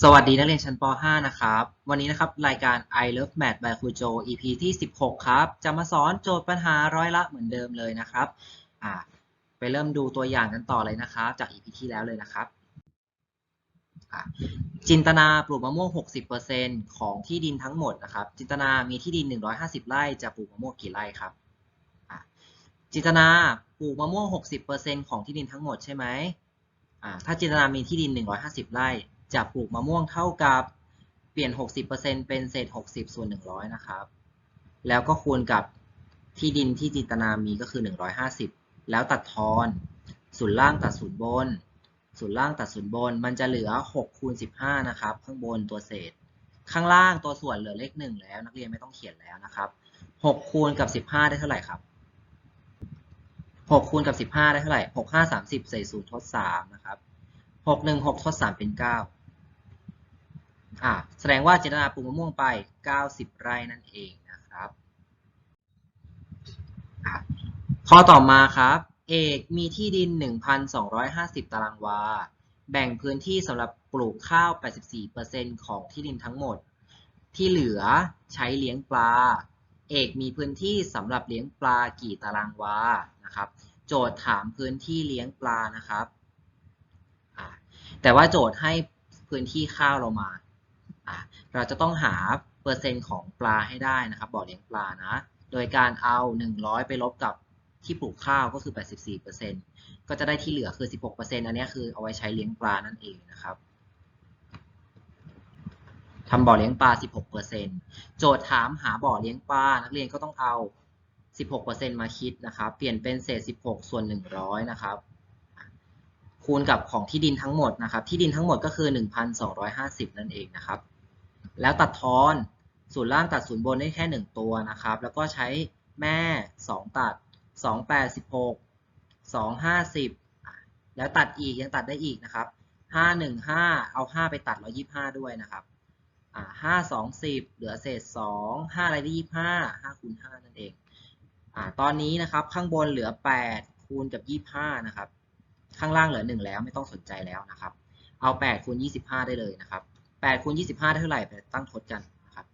สวัสดีนักเรียนชั้นป .5 นะครับ วันนี้นะครับ รายการ I Love Math by ครูโจ EP ที่ 16 ครับ จะมาสอนโจทย์ปัญหาร้อยละเหมือนเดิมเลยนะครับ อ่า ไปเริ่มดูตัวอย่างกันต่อเลยนะครับ จาก EP ที่แล้วเลยนะครับ จินตนาปลูกมะม่วง 60%ของที่ดินทั้งหมดนะครับ จินตนามีที่ดิน 150 ไร่ จะปลูกมะม่วงกี่ไร่ครับ จินตนาปลูกมะม่วง 60%ของที่ดินทั้งหมดใช่ไหมถ้าจินตนามีที่ดิน 150 ไร่ จะปลูกมะม่วงเท่ากับเปลี่ยน 60%เป็นเศษ 60 ส่วน 100 นะครับ แล้วก็คูณกับที่ดินที่จินตนามีก็คือ 150 แล้วตัดทอนศูนย์ล่างตัดศูนย์บนศูนย์ล่างตัดศูนย์บน มันจะเหลือ6คูณ15 นะครับ ข้างบนตัวเศษ ข้างล่างตัวส่วนเหลือเลข1แล้ว นักเรียนไม่ต้องเขียนแล้วนะครับ6คูณกับ 15 ได้เท่าไหร่ครับ6คูณกับ 15 ได้เท่าไหร่6 5 30ใส่0ทด3นะครับ6 1 6ทด3เป็น 9 อ่าแสดงว่าเจตนาปลูกมะม่วงไป 90 ไร่นั่นเองนะครับข้อต่อมาครับ เอกมีที่ดิน 1,250 ตารางวา แบ่งพื้นที่สำหรับปลูกข้าว 84%ของที่ดินทั้งหมด ที่เหลือใช้เลี้ยงปลา เอกมีพื้นที่สำหรับเลี้ยงปลากี่ตารางวา นะครับ โจทย์ถามพื้นที่เลี้ยงปลานะครับ แต่ว่าโจทย์ให้พื้นที่ข้าวเรามา อ่าเราจะต้องหาเปอร์เซ็นต์ของปลาให้ได้นะครับบ่อเลี้ยงปลานะ โดยการเอา 100 ไปลบกับที่ปลูกข้าวก็คือ 84%ก็จะได้ที่เหลือคือ 16%อันนี้คือเอาไว้ใช้เลี้ยงปลานั่นเองนะครับทำบ่อเลี้ยงปลา 16%โจทย์ถามหาบ่อเลี้ยงปลา นักเรียนก็ต้องเอา 16%มาคิดนะครับ เปลี่ยนเป็นเศษ 16 ส่วน 100 นะครับ คูณกับของที่ดินทั้งหมดนะครับ ที่ดินทั้งหมดก็คือ 1,250 นั่นเองนะครับ แล้วตัดทอนศูนย์ล่างตัดศูนย์บนได้แค่ 1 ตัวนะครับ แล้วก็ใช้แม่ 2 ตัด 2 8 16 2 50 แล้วตัดอีกยังตัดได้อีกนะครับ 5 1 5 เอา 5 ไปตัดแล้ว25 ด้วยนะครับห้าสองสิบเหลือเศษสองห้าอะไรได้ยี่ห้าห้าคูณห้านั่นเองอ่าตอนนี้นะครับข้างบนเหลือแปดคูณกับยี่ห้านะครับ ข้างล่างเหลือหนึ่งแล้วไม่ต้องสนใจแล้วนะครับ เอาแปดคูณยี่สิบห้าได้เลยนะครับ แปดคูณยี่สิบห้าได้เท่าไหร่ไปตั้งทดกันนะครับ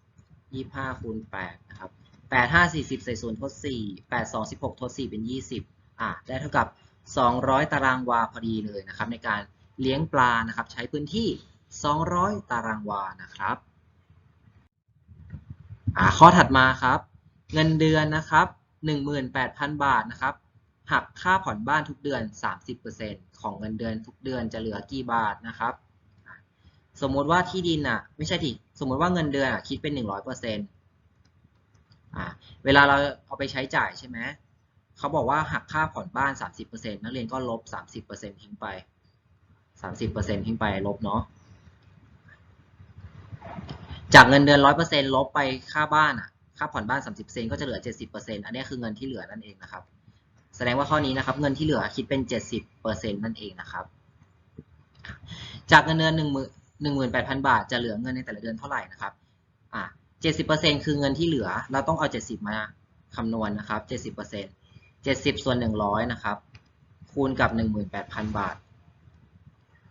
ยี่ห้าคูณแปดนะครับแปดห้าสี่สิบใส่ศูนย์ทดสี่แปดสองสิบหกทดสี่เป็นยี่สิบอ่าได้เท่ากับสองร้อยตารางวาพอดีเลยนะครับในการเลี้ยงปลานะครับใช้พื้นที่ 200 ตารางวานะครับอ่าข้อถัดมาครับ เงินเดือนนะครับ 18,000 บาทนะครับหักค่าผ่อนบ้านทุกเดือน 30%ของเงินเดือนทุกเดือนจะเหลือกี่บาทนะครับ สมมติว่าที่ดินอะ ไม่ใช่ที่สมมติว่าเงินเดือนอะคิดเป็น100%อ่าเวลาเราเอาไปใช้จ่ายใช่ไหมเขาบอกว่าหักค่าผ่อนบ้าน30%นักเรียนก็ลบ30%ทิ้งไป30%ทิ้งไปลบเนาะจากเงินเดือน100%ลบไปค่าบ้านอะค่าผ่อนบ้าน30%ก็จะเหลือ70%อันนี้คือเงินที่เหลือนั่นเองนะครับ แสดงว่าข้อนี้นะครับ เงินที่เหลือคิดเป็น70%นั่นเองนะครับ จากเงินเดือน1 18,000 บาทจะเหลือเงินในแต่ละเดือนเท่าไหร่นะครับอะ70%คือเงินที่เหลือ เราต้องเอา 70 มาคำนวณนะครับ 70% 70 ส่วน 100 นะครับ คูณกับ 18,000 บาท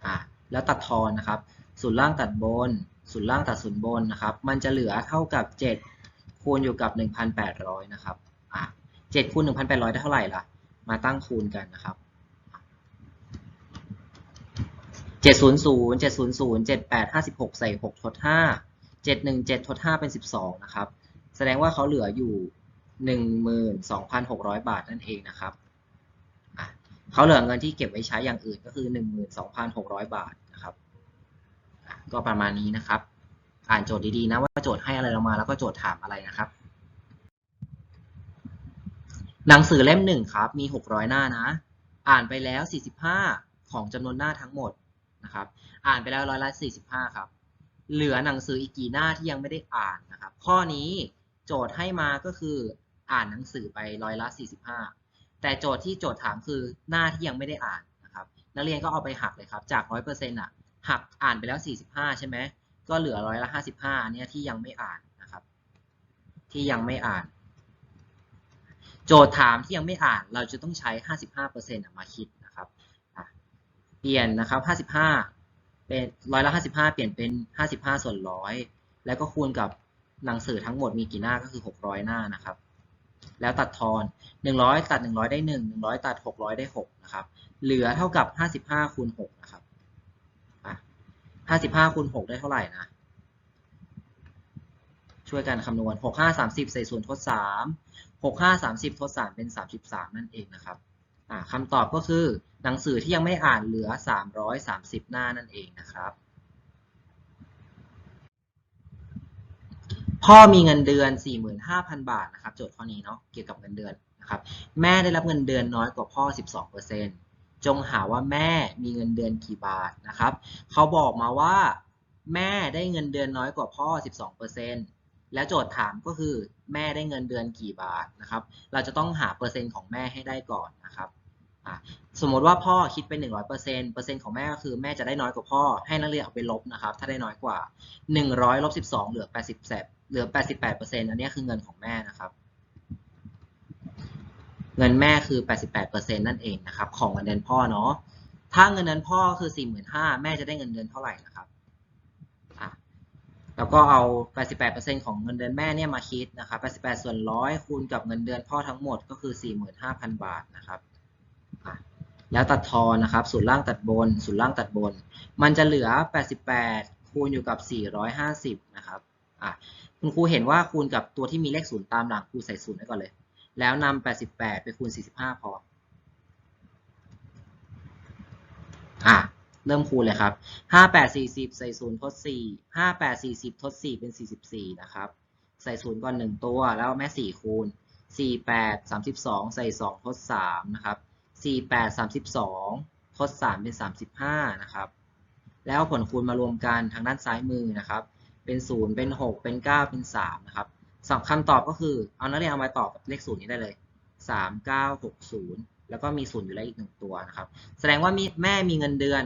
อะแล้วตัดทอนนะครับศูนย์ล่างตัดบนศูนย์ล่างตัดศูนย์บนนะครับ มันจะเหลือเท่ากับ 7 คูณอยู่กับ 1,800 นะครับอะ7คูณ 1,800 ได้เท่าไหร่ล่ะ มาตั้งคูณกันนะครับ 700 700 78 56ใส่6ทด5 717ทด5เป็น12นะครับ แสดงว่าเขาเหลืออยู่12,600บาทนั่นเองนะครับเขาเหลือเงินที่เก็บไว้ใช้อย่างอื่นก็คือ12,600บาทนะครับ ก็ประมาณนี้นะครับ อ่านโจทย์ดีๆนะว่าโจทย์ให้อะไรเรามาแล้วก็โจทย์ถามอะไรนะครับ หนังสือเล่มหนึ่งครับ มี600หน้านะ อ่านไปแล้ว45ของจำนวนหน้าทั้งหมด นะครับ อ่านไปแล้วร้อยละ45 ครับ เหลือหนังสืออีกกี่หน้าที่ยังไม่ได้อ่านนะครับ ข้อนี้โจทย์ให้มาก็คืออ่านหนังสือไปร้อยละ 45 แต่โจทย์ที่โจทย์ถามคือหน้าที่ยังไม่ได้อ่านนะครับ นักเรียนก็เอาไปหักเลยครับ จาก 100%อะ หักอ่านไปแล้ว 45 ใช่ไหม ก็เหลือร้อยละ 55อันเนี้ยที่ยังไม่อ่านนะครับ ที่ยังไม่อ่าน โจทย์ถามที่ยังไม่อ่าน เราจะต้องใช้ 55%อะมาคิดนะครับ ปลี่ยนนะครับ 55 เป็นร้อยละห้าสิบห้าเปลี่ยนเป็นห้าสิบห้าส่วนร้อย แล้วก็คูณกับหนังสือทั้งหมดมีกี่หน้าก็คือหกร้อยหน้านะครับ แล้วตัดทอนหนึ่งร้อยตัดหนึ่งร้อยได้หนึ่งหนึ่งร้อยตัดหกร้อยได้หกนะครับ เหลือเท่ากับห้าสิบห้าคูณหกนะครับอะห้าสิบห้าคูณหกได้เท่าไหร่นะ ช่วยกันคำนวณหกห้าสามสิบใส่ส่วนทดสามหกห้าสามสิบทดสามเป็นสามสิบสามนั่นเองนะครับ คำตอบก็คือหนังสือที่ยังไม่อ่านเหลือสามร้อยสามสิบหน้านั่นเองนะครับ พ่อมีเงินเดือน 45,000 บาทนะครับ โจทย์ข้อนี้เนาะเกี่ยวกับเงินเดือนนะครับ แม่ได้รับเงินเดือนน้อยกว่าพ่อ 12%จงหาว่าแม่มีเงินเดือนกี่บาทนะครับ เขาบอกมาว่า แม่ได้เงินเดือนน้อยกว่าพ่อ 12% แล้วโจทย์ถามก็คือแม่ได้เงินเดือนกี่บาทนะครับ เราจะต้องหาเปอร์เซ็นต์ของแม่ให้ได้ก่อนนะครับสมมติว่าพ่อคิดเป็น 100%เปอร์เซ็นต์ของแม่ก็คือแม่จะได้น้อยกว่าพ่อให้นักเรียนเอาไปลบนะครับ ถ้าได้น้อยกว่า 100ลบ12 เหลือ 80เหลือ 88%อันนี้คือเงินของแม่นะครับ เงินแม่คือ 88%นั่นเองนะครับ ของเงินเดือนพ่อเนาะถ้าเงินเดือนพ่อคือ 45,000แม่จะได้เงินเดือนเท่าไหร่นะครับ แล้วก็เอา 88%ของเงินเดือนแม่เนี่ยมาคิดนะครับ 88 ส่วน100คูณกับเงินเดือนพ่อทั้งหมดก็คือ 45,000 บาทนะครับ แล้วตัดทอนนะครับส่วนล่างตัดบนส่วนล่างตัดบน มันจะเหลือ 88 คูณอยู่กับ 450 นะครับอะคุณครูเห็นว่าคูณกับตัวที่มีเลขศูนย์ตามหลังครูใส่ศูนย์ไว้ก่อนเลย แล้วนำ88 ไปคูณ 45 พออะ เริ่มคูณเลยครับ58 40ใส่ศูนย์ทด4 58 40ทด4เป็น44นะครับ ใส่ศูนย์ก่อน1ตัวแล้วแม่4คูณ48 32ใส่2ทด3นะครับ48 32ทด3เป็น35นะครับ แล้วผลคูณมารวมกันทางด้านซ้ายมือนะครับ เป็น0เป็น6เป็น9เป็น3นะครับสองคำตอบก็คือเอานักเรียนเอามาตอบกับเลขศูนย์นี้ได้เลย3 9 6 0 แล้วก็มีศูนย์อยู่แล้วอีกหนึ่งตัวนะครับ แสดงว่ามีแม่มีเงินเดือน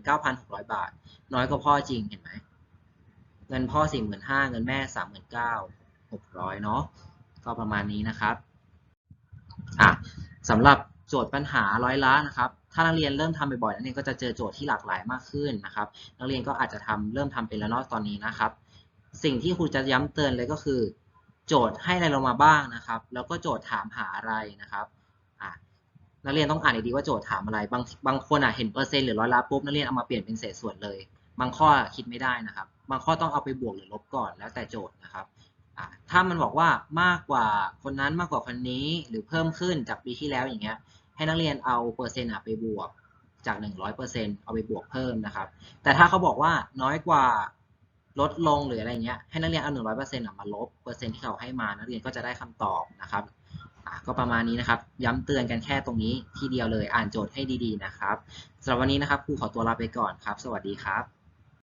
39,600 บาท น้อยกว่าพ่อจริงเห็นไหม เงินพ่อ 45,000เงินแม่ 39,600 เนาะ ก็ประมาณนี้นะครับ อะสำหรับโจทย์ปัญหาร้อยล้านนะครับ ถ้านักเรียนเริ่มทำบ่อยๆนักเรียนก็จะเจอโจทย์ที่หลากหลายมากขึ้นนะครับ นักเรียนก็อาจจะทำเริ่มทำเป็นแล้วเนอกตอนนี้นะครับ สิ่งที่ครูจะย้ำเตือนเลยก็คือ โจทย์ให้อะไรเรามาบ้างนะครับ แล้วก็โจทย์ถามหาอะไรนะครับ อะ นักเรียนต้องอ่านดีว่าโจทย์ถามอะไร บางบางคนอะเห็นเปอร์เซ็นต์หรือร้อยละปุ๊บนักเรียนเอามาเปลี่ยนเป็นเศษส่วนเลย บางข้อคิดไม่ได้นะครับ บางข้อต้องเอาไปบวกหรือลบก่อนแล้วแต่โจทย์นะครับถ้ามันบอกว่ามากกว่าคนนั้นมากกว่าคนนี้หรือเพิ่มขึ้นจากปีที่แล้วอย่างเงี้ย ให้นักเรียนเอาเปอร์เซ็นต์อะไปบวกจาก 100%เอาไปบวกเพิ่มนะครับ แต่ถ้าเขาบอกว่าน้อยกว่าลดลงหรืออะไรเงี้ยให้นักเรียนเอา 100%อะมาลบเปอร์เซ็นต์ที่เขาให้มานักเรียนก็จะได้คำตอบนะครับ ก็ประมาณนี้นะครับ ย้ำเตือนกันแค่ตรงนี้ที่เดียวเลยอ่านโจทย์ให้ดีๆนะครับสำหรับวันนี้นะครับครูขอตัวลาไปก่อนครับ สวัสดีครับ